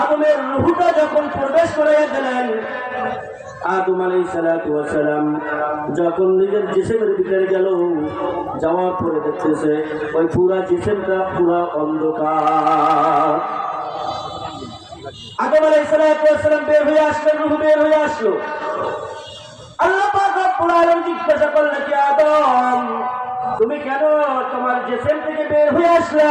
আদমের রুহুটা যখন প্রবেশ করে দিলেন আদম আলাই সালাম যখন নিজের জিসেমের ভিতরে গেল, যাওয়ার পরে দেখতেছে ওই পুরা জিসেমটা পুরা অন্ধকার। আদম আলাই সালাম বের হয়ে আসলেন, রুহু বের হয়ে আসলো। আল্লাহ পাক রব্বুল জিজ্ঞাসা করলেন কি আদম, তুমি কেন তোমার জিসেম থেকে বের হয়ে আসলা?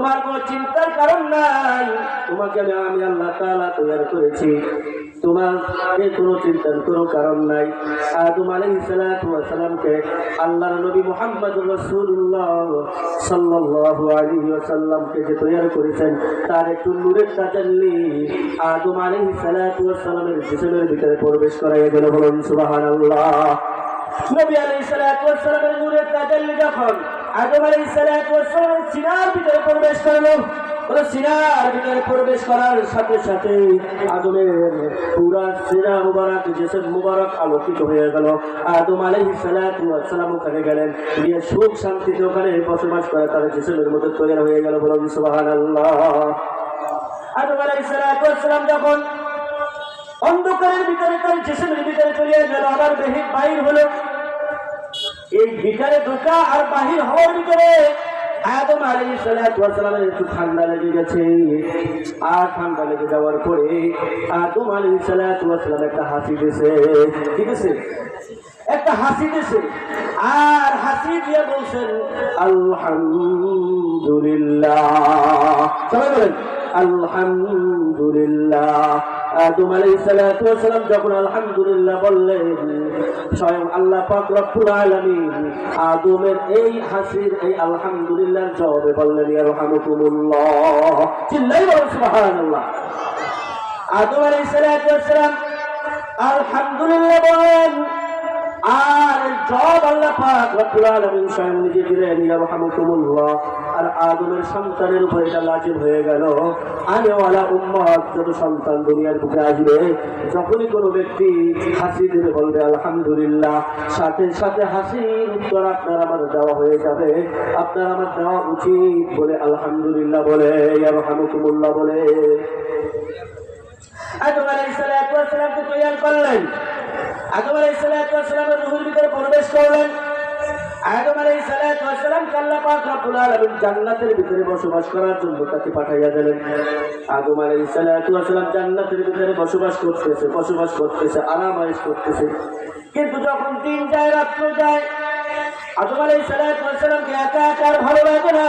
তোমার কোনো চিন্তার কারণ নাই। তোমাকে আমি আল্লাহ তাআলা তৈরি করেছি। তোমার এ কোনো চিন্তার কোনো কারণ নাই। আদম সালাতু সালামকে আল্লাহর নবী আলাইহি ওয়াসাল্লামকে যে তৈরি করেছেন, তার একটু নূরের তাজাল্লি আদম সালাতু সালামের জিসমের ভিতরে প্রবেশ করাইয়া দিল বলুন সুবহানাল্লাহ। নবী ওয়াস সালামের নূরের তাজাল্লি যখন আদম ওয়াস সালামের সিনার ভিতরে প্রবেশ করল ভিতরে প্রবেশ করার সাথে সাথে আদমের পুরা সিনা মুবারক মুবারক আলোকিত হয়ে গেল। আদম ওয়াস সালাম ওখানে গেলেন। গিয়ে সুখ শান্তিতে ওখানে বসবাস করে, তার জিসমের মতো তৈরি হয়ে গেল। বলুন, সুবহানাল্লাহ। আদম ওয়াস সালাম যখন অন্ধকারের ভিতরে তার জিসমের ভিতরে চলে গেল আবার বেহির বাইর হলো। এই ভিতরে ঢোকা আর বাহির হওয়ার ভিতরে আদম ওয়াস সালামের একটু ঠান্ডা লেগে গেছে। আর ঠান্ডা লেগে যাওয়ার পরে আদম ওয়াস সালাম একটা হাসি দিয়েছে। ঠিক আছে একটা হাসি দিয়েছে। আর হাসি দিয়ে বলছেন, আলহামদুলিল্লাহ। সবাই বলেন আলহামদুলিল্লাহ। আদম ওয়াস সালাম যখন আলহামদুলিল্লাহ বললেন, স্বয়ং আল্লাহ পাক রব্বুল আলামিন আদমের এই হাসির, এই আলহামদুলিল্লাহর জবাবে বললেন ইয়ারহামুকুমুল্লাহ চিল্লাই বলেন, সুবহানাল্লাহ। আদম সালাম আলহামদুলিল্লাহ বলেন আর জব আল্লাহ পাক রব্বুল আলামিন স্বয়ং নিজে দিলেন ইয়ারহামুকুমুল্লাহ আর আদমের সন্তানের উপর এটা লাজিম হয়ে গেল। আনেওয়ালা উম্মত যত সন্তান দুনিয়ার বুকে আসবে। যখনই কোনো ব্যক্তি হাসি দিলে বলবে, আলহামদুলিল্লাহ। সাথে সাথে হাসির উত্তর আপনার আমার দেওয়া হয়ে যাবে। আপনার আমার দেওয়া উচিত বলে আলহামদুলিল্লাহ বলে ইয়ারহামুকুমুল্লাহ বলে। আদম আলাইহিস সালাতু ওয়াস সালামকে করলেন। আদম আলাইহিস সালাতু ওয়াস সালামের রূহের ভিতরে প্রবেশ করলেন। আদম আলাইহিস সালাতু ওয়াস সালাম আল্লাহ পাক রব্বুল আলামিন জান্নাতের ভিতরে বসবাস করার জন্য তাকে পাঠাইয়া দিলেন। আদম আলাইহিস সালাতু ওয়াস জান্নাতের ভিতরে বসবাস করতেছে বসবাস করতেছে আরাম আয়েশ করতেছে। কিন্তু যখন দিন যায়, রাত্র যায়, আদম আলাইহিস সালাতু ওয়াস সালামকে একা একা ভালো লাগে না।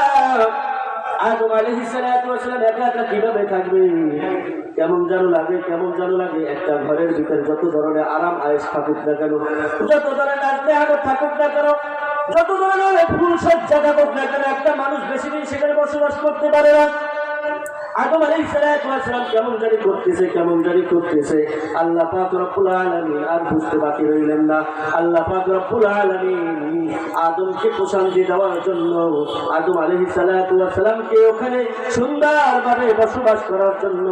আদম আলাইহিস সালাতু ওয়াস সালাম একা একা কীভাবে থাকবে? কেমন যেন লাগে, কেমন যেন লাগে, একটা ঘরের ভিতরে যত ধরনের আরাম আয়েস থাকুক না কেন, যত ধরনের থাকুক না কেন, যত ধরনের ফুল সজ্জা থাকুক না কেন, একটা মানুষ বেশি দিন সেখানে বসবাস করতে পারে না। ওখানে সুন্দরভাবে বসবাস করার জন্য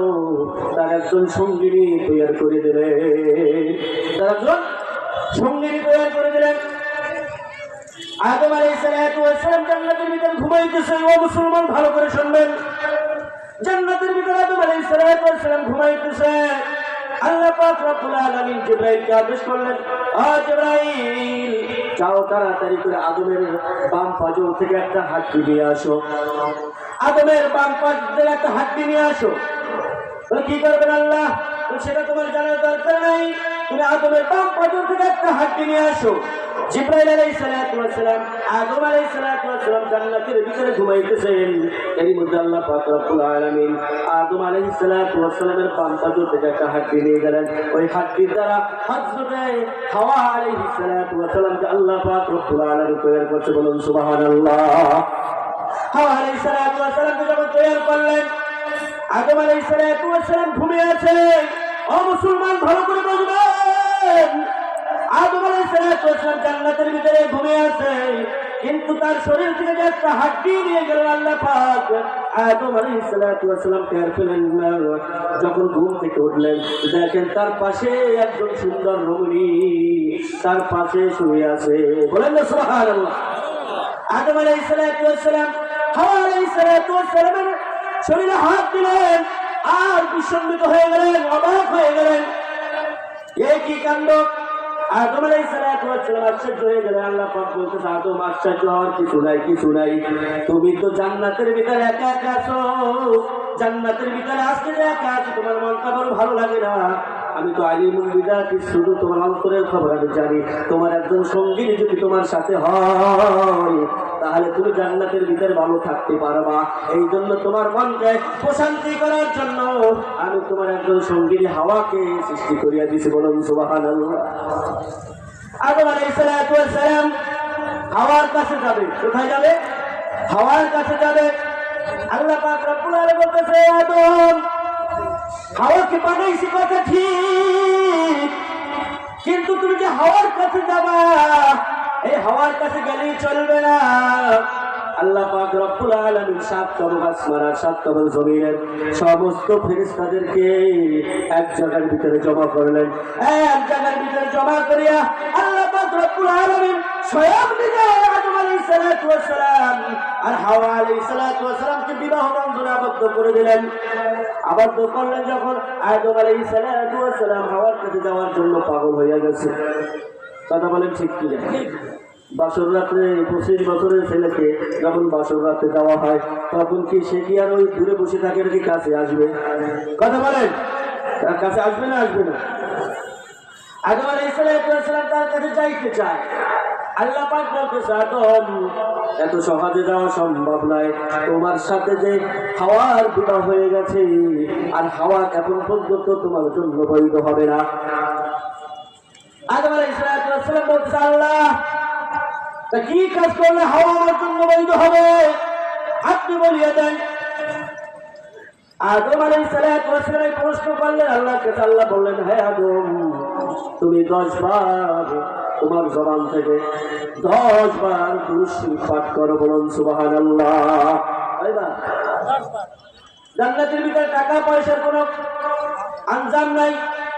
তার একজন সঙ্গিনী তৈরি করে দিলেন। তার একজন সঙ্গিনী তৈরি করে দিলেন। আদম ওয়াস সালাম ঘুমাইতেছে। ও মুসলমান, ভালো করে শুনবেন। জান্নাতের ভিতরে আদম আলাইহিস সালাতু ওয়াস ঘুমাইতেছে আল্লাহ পাক রব্বুল আলামিন জিবরাইলকে আদেশ করলেন, আ জিবরাইল, যাও তাড়াতাড়ি করে আদমের বাম পাজর থেকে একটা হাড্ডি নিয়ে আসো। আদমের বাম পাশ থেকে একটা হাড্ডি নিয়ে আসো। কি করবেন আল্লাহ? সেটা তোমার জানার দরকার নাই। তুমি আদমের বাম পাজর থেকে একটা হাড্ডি নিয়ে আসো। জিব্রাইল আলাইহিস সালাতু ওয়াস আলাইহিস সালাতু ওয়াস আল্লাহ পাক আলাইহিস সালাতু ওয়াস গেলেন। ওই হাড্ডির দ্বারা হাওয়া আলাইহিস সালাতু ওয়াস আল্লাহ পাক রব্বুল আলামিন করতে বলুন সুবহানাল্লাহ। হাওয়া আলাইহিস সালাতু ওয়াস করলেন, আদম আলাই সালাম ঘুমিয়ে আছে ও মুসলমান, ভালো করে বুঝবেন। আদম জান্নাতের ভিতরে ঘুমিয়ে আছে। কিন্তু তার শরীর থেকে যে একটা হাড্ডি নিয়ে গেল আল্লাহ পাক। যখন ঘুম থেকে উঠলেন, দেখেন তার পাশে একজন সুন্দর রমণী তার পাশে শুয়ে আছে। বলেন শরীরে হাত দিলেন, আর বিসম্মিত হয়ে গেলেন, অবাক হয়ে গেলেন। এ কি কাণ্ড? আদম আলাইহিসসালাম সালাম আশ্চর্য হয়ে গেলেন, আল্লাহ পাক বলতেছে, আদম, আশ্চর্য হওয়ার কিছু নাই কিছু নাই। তুমি তো জান্নাতের ভিতরে একা একা আছো। জান্নাতের ভিতরে আসতে একা আছো তোমার মনটা বড় ভালো লাগে না? আমি তো আলিমুল বিদাতি শুধু তোমার অন্তরের খবর আমি জানি। তোমার একজন সঙ্গী যদি তোমার সাথে হয়, তাহলে তুমি জান্নাতের ভিতরে ভালো থাকতে পারবা। এই জন্য তোমার মনকে প্রশান্তি করার জন্য আমি তোমার একজন সঙ্গীর হাওয়াকে সৃষ্টি করিয়া দিছি বলুন সুবাহান আদম হাওয়ার কাছে যাবে। কোথায় যাবে? হাওয়ার কাছে যাবে। আল্লাহ পাক রব্বুল আলামিন বলতেছে আদম হাওয়াকে বানাইছি কথা ঠিক? কিন্তু তুমি যে হাওয়ার কাছে যাবা, এই হাওয়ার কাছে গেলেই চলবে না। আল্লাহ পাক রব্বুল আলামিন সাত কবর আসমান সাত কবর জমিনের সমস্ত ফেরেশতাদেরকে এক জায়গার ভিতরে জমা করলেন। এক জায়গার ভিতরে জমা করিয়া আল্লাহ সালাম বিবাহ করে দিলেন। যখন সালাম হাওয়ার যাওয়ার জন্য পাগল হয়ে গেছে। কথা ঠিক বাসর রাত্রে, পঁচিশ বছরের ছেলেকে যখন বাসর রাত্রে দেওয়া হয়, তখন কি সে কি আর ওই দূরে বসে থাকে নাকি কাছে আসবে? কথা বলেন। কাছে আসবে না আসবে না। আদম আলাইহিস সালাম তার কাছে যাইতে চায়। আল্লাহ পাক বলতেছে, আদম, এত সহজে যাওয়া সম্ভব নয়। তোমার সাথে যে হাওয়ার বিবাহ হয়ে গেছে, আর হাওয়া এখন পর্যন্ত তোমার জন্য বৈধ হবে না। আদম আলাইহিস সালাম বলতেছে, আল্লাহ, তা কি কাজ করলে হাওয়া আমার জন্য বৈধ হবে? আপনি বলিয়ে দেন আদম আলাই সালাম প্রশ্ন করলেন, আল্লাহকে আল্লাহ বললেন হ্যাঁ আদম, তুমি দশ বার তোমার জবান থেকে দশ বার তুলসী পাঠ করো বলুন সুবাহান আল্লাহ জান্নাতের ভিতরে টাকা পয়সার কোনো আঞ্জাম নাই।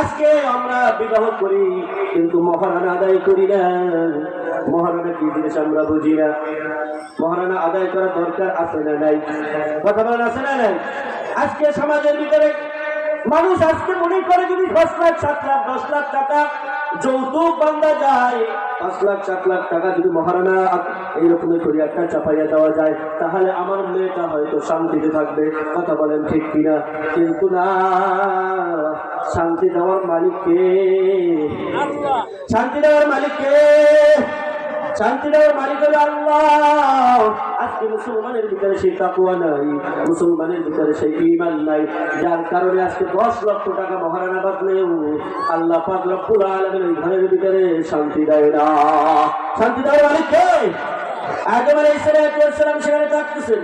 আজকে আমরা বিবাহ করি, কিন্তু মহারানা আদায় করি না। মহারানা কি জিনিস আমরা বুঝি না। মহারানা আদায় করা দরকার আছে না নাই? কথা বলেন, আছে না নাই? আজকে সমাজের ভিতরে মানুষ আজকে মনে করে যদি দশ লাখ, সাত লাখ, দশ লাখ টাকা যৌতুক বান্ধা যায়। পাঁচ লাখ সাত লাখ টাকা যদি মহারানা এইরকমের করে একটা চাপাইয়া দেওয়া যায় তাহলে আমার মেয়েটা হয়তো শান্তিতে থাকবে। কথা বলেন ঠিক কিনা? কিন্তু না শান্তি দেওয়ার মালিক কে? শান্তি দেওয়ার মালিক কে? শান্তি দেওয়ার মালিক হলো আল্লাহ। আজকে মুসলমানের ভিতরে সেই তাকুয়া নাই, মুসলমানের ভিতরে সেই ইমান নাই। যার কারণে আজকে দশ লক্ষ টাকা মহারানা বাঁধলেও আল্লাহ পাক রব্বুল আলমের ঘরের ভিতরে শান্তি দেয় না। শান্তি দেওয়ার মালিক কে? আদম আলাইহিস সালাম সেখানে থাকতেছেন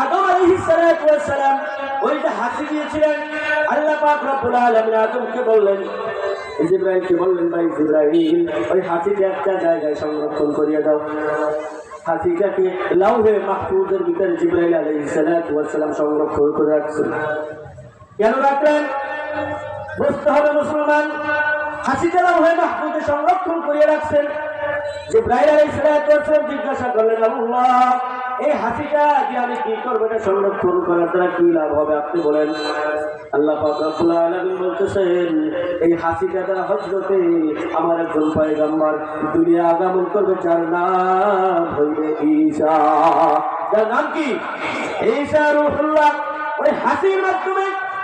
আদম আলাইহিস সালাম, ওই যে হাসি দিয়েছিলেন। আল্লাহ পাক রব্বুল আলামিন আদমকে বললেন জিব্রাইলকে বললেন ভাই? জিব্রাইল, ওই হাসিকে একটা জায়গায় সংরক্ষণ করিয়া দাও। ভিতরে করে কেন বুঝতে হবে মুসলমান হাসিটা করিয়ে রাখছেন। জিজ্ঞাসা করলেন এই হাসিটা দিয়ে আমি কি করব? এটা সংরক্ষণ করার দ্বারা কি লাভ হবে? আপনি বলেন। আল্লাহ পাক রব্বুল আলামিন বলতেছেন, এই দ্বারা হযরতে আমার একজন পয়গম্বর দুনিয়া আগমন করবে, যার নাম হইবে ঈসা যার নাম কি? ঈসা রূহুল্লাহ। ওই মাধ্যমে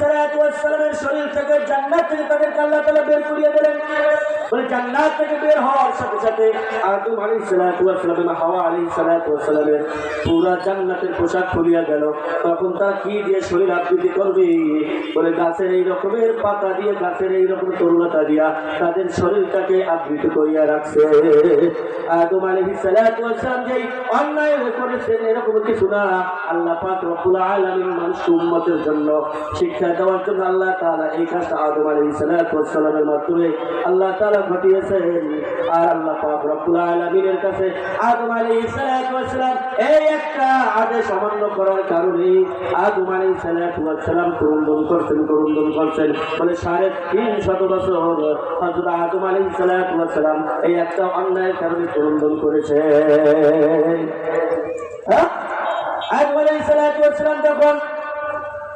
সালাতু শরীর থেকে জান্নাত থেকে আল্লাহ তাআলা বের করিয়ে দিলেন। জান্নাত থেকে বের হওয়ার সাথে সাথে আদম হাওয়া পুরা জান্নাতের পোশাক খুলিয়া গেল। তখন তারা কি দিয়ে শরীর আবৃত্তি করবে? বলে গাছের এই রকমের পাতা দিয়ে, গাছের এই রকম তরুণতা দিয়া তাদের শরীরটাকে আবৃত করিয়া রাখছে। আদম অন্যায় করেছেন এরকম কিছু না। আল্লাহ পাক আলামিন মানুষ জন্য শিক্ষা দেওয়ার জন্য আল্লাহ তাআলা এই কাজটা আদম ওয়াস সালামের মাধ্যমে আল্লাহ তাআলা ঘটিয়েছেন। আর আল্লাহ পাক আলামিনের কাছে আদম ওয়াস সালাম এই একটা আদেশ অমান্য করার কারণে আদম ওয়াস সালাম ক্রন্দন করছেন ক্রন্দন করছেন। বলে সাড়ে তিন শত বছর হযরত আদম ওয়াস সালাম এই একটা অন্যায়ের কারণে ক্রন্দন করেছে হ্যাঁ? আদম সালাতু সালাম যখন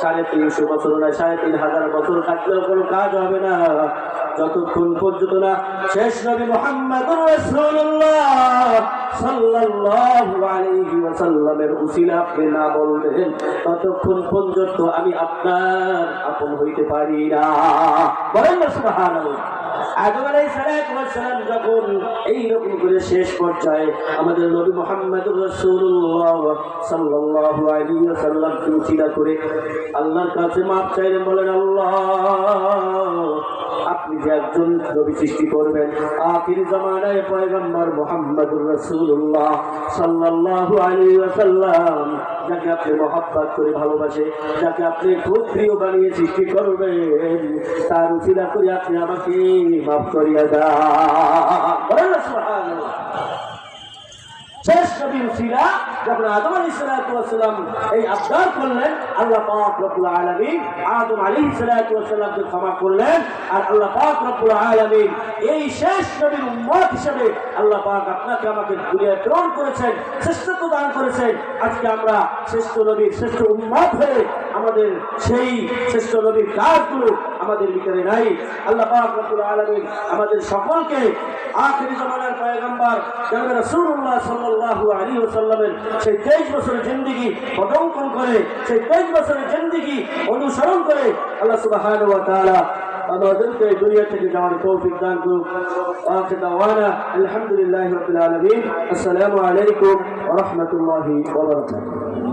সাড়ে তিনশো বছর নয়, সাড়ে তিন হাজার বছর কাটলেও কোনো কাজ হবে না। যতক্ষণ পর্যন্ত না শেষ নবী মোহাম্মদ ততক্ষণ আমি আপনার আপন হইতে পারি না। বলেন না আদম আলাইহিস সালাতু ওয়াস সালাম যখন এই রকম করে শেষ পর্যায়ে আমাদের নবী আলাইহি ওয়াসাল্লাম উসিলা করে, আল্লাহর কাছে মাপ চাইলেন, বলেন, আল্লাহ আপনি যে একজন নবী সৃষ্টি করবেন, আখির জামানায় পয়গম্বর মুহাম্মদুর রাসূলুল্লাহ সাল্লাল্লাহু আলাইহি ওয়াসাল্লাম, যাকে আপনি মহব্বত করে ভালোবাসে, যাকে আপনি খুব প্রিয় বানিয়ে সৃষ্টি করবেন, তার উচিলা করে আপনি আমাকে মাফ করিয়া সুবহানাল্লাহ। শেষ নবী উসিলা যখন আদম আলী সালাম এই আবদার করলেন, আল্লাহ পাক রব্বুল আলামিন আদম আলী সালামকে ক্ষমা করলেন আর আল্লাহ পাক রব্বুল আলামিন এই শেষ নবীর উম্মত হিসেবে আল্লাহ পাক আপনাকে আমাকে দুনিয়ায় প্রেরণ করেছেন, শ্রেষ্ঠত্ব দান করেছেন। আজকে আমরা শ্রেষ্ঠ নবীর শ্রেষ্ঠ উম্মত হয়ে আমাদের সেই শ্রেষ্ঠ নবীর কাজগুলো আমাদের ভিতরে নাই। আল্লাহ পাক রব্বুল আলামিন আমাদের সকলকে আখেরি জামানার পয়গম্বর জনাব রাসূলুল্লাহ সাল্লাল্লাহু আলাইহি ওয়াসাল্লামের সেই 23 বছরের জিন্দেগি অবলম্বন করে, সেই 23 বছরের জিন্দেগি অনুসরণ করে আল্লাহ সুবহানাহু ওয়া তাআলা আমাদেরকে দুনিয়া থেকে যাওয়ার তৌফিক দান করুন আখির দাওয়ানা আলহামদুলিল্লাহি রাব্বিল আলামিন। আসসালামু আলাইকুম ওয়া রাহমাতুল্লাহি ওয়া বারাকাতুহু।